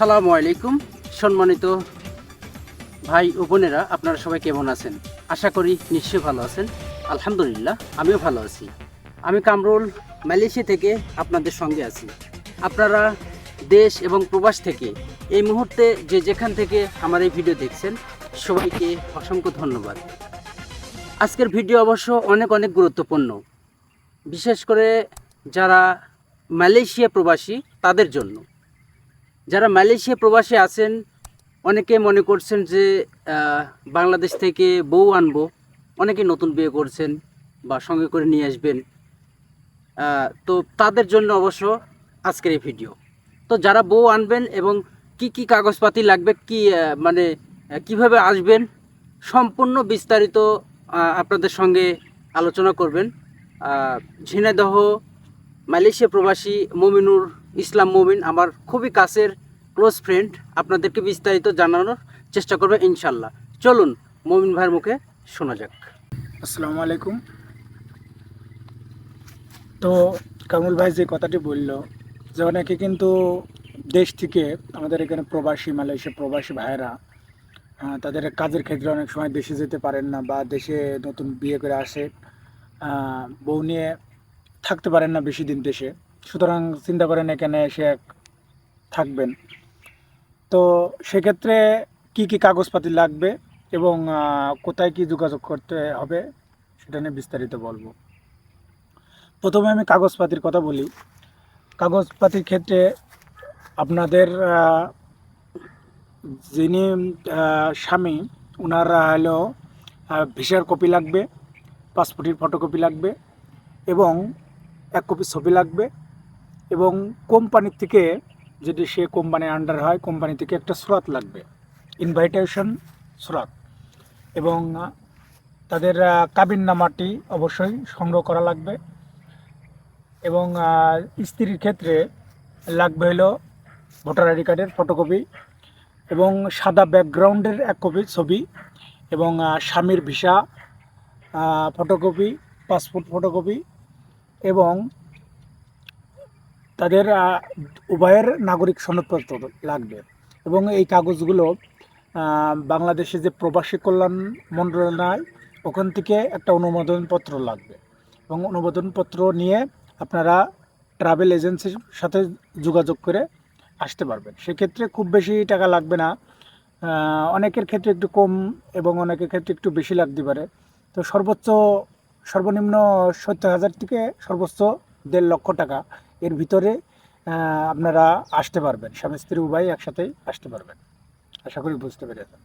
আসসালামু আলাইকুম, সম্মানিত ভাই ও বোনেরা, আপনারা সবাই কেমন আছেন? আশা করি নিশ্চয়ই ভালো আছেন। আলহামদুলিল্লাহ, আমিও ভালো আছি। আমি কামরুল, মালয়েশিয়া থেকে আপনাদের সঙ্গে আছি। আপনারা দেশ এবং প্রবাস থেকে এই মুহূর্তে যে যেখান থেকে আমার এই ভিডিও দেখছেন, সবাইকে অসংখ্য ধন্যবাদ। আজকের ভিডিও অবশ্য অনেক অনেক গুরুত্বপূর্ণ। বিশেষ করে যারা মালয়েশিয়া প্রবাসী, তাদের জন্য। যারা মালয়েশিয়া প্রবাসী আছেন অনেকে মনে করছেন যে বাংলাদেশ থেকে বউ আনব। অনেকে নতুন বিয়ে করছেন বা সঙ্গে করে নিয়ে আসবেন। তো তাদের জন্য অবশ্য আজকের এই ভিডিও। তো যারা বউ আনবেন এবং কি কি কাগজপাতি লাগবে কি মানে কীভাবে আসবেন সম্পূর্ণ বিস্তারিত আপনাদের সঙ্গে আলোচনা করবেন। আহ, ঝিনাইদহ মালয়েশিয়া প্রবাসী মমিনুর ইসলাম মমিন আমার খুবই কাছের ক্লোজ ফ্রেন্ড। আপনাদেরকে বিস্তারিত জানানোর চেষ্টা করবে ইনশাল্লাহ। চলুন, মমিন ভাইয়ের মুখে শোনা যাক। আসসালামু আলাইকুম। তো কামুল ভাই যে কথাটি বলল, যে অনেকে কিন্তু দেশ থেকে আমাদের এখানে প্রবাসী মালয়েশিয়া প্রবাসী ভাইয়েরা তাদের কাজের ক্ষেত্রে অনেক সময় দেশে যেতে পারেন না বা দেশে নতুন বিয়ে করে আসে বউ নিয়ে থাকতে পারেন না বেশি দিন দেশে। সুতরাং চিন্তা করেন এখানে এসে এক- থাকবেন। তো সেক্ষেত্রে কি কি কাগজপাতি লাগবে এবং কোথায় কি যোগাযোগ করতে হবে সেটা নিয়ে বিস্তারিত বলব। প্রথমে আমি কাগজপাতির কথা বলি। কাগজপাতির ক্ষেত্রে আপনাদের যিনি স্বামী ওনার হলো ভিসার কপি লাগবে, পাসপোর্টের ফটোকপি লাগবে এবং এক কপি ছবি লাগবে। এবং কোম্পানির থেকে যদি সে কোম্পানির আন্ডার হয়, কোম্পানি থেকে একটা সুরাত লাগবে ইনভাইটেশন সুরাত। এবং তাদের কাবিন নামাটি অবশ্যই সংগ্রহ করা লাগবে। এবং স্ত্রীর ক্ষেত্রে লাগবে হলো ভোটার আইডি কার্ডের ফটোকপি এবং সাদা ব্যাকগ্রাউন্ডের এক কপি ছবি এবং স্বামীর ভিসা ফটোকপি পাসপোর্ট ফটোকপি এবং তাদের উভয়ের নাগরিক সনদপত্র লাগবে। এবং এই কাগজগুলো বাংলাদেশে যে প্রবাসী কল্যাণ মন্ত্রণালয়, ওখান থেকে একটা অনুমোদনপত্র লাগবে। এবং অনুমোদনপত্র নিয়ে আপনারা ট্রাভেল এজেন্সির সাথে যোগাযোগ করে আসতে পারবেন। সেক্ষেত্রে খুব বেশি টাকা লাগবে না। অনেকের ক্ষেত্রে একটু কম এবং অনেকের ক্ষেত্রে একটু বেশি লাগতে পারে। তো সর্বোচ্চ, সর্বনিম্ন সত্তর হাজার থেকে সর্বোচ্চ দেড় লক্ষ টাকা। এর ভিতরে আপনারা আসতে পারবেন। স্বামী স্ত্রী উভয় একসাথেই আসতে পারবেন। আশা করি বুঝতে পেরেছেন।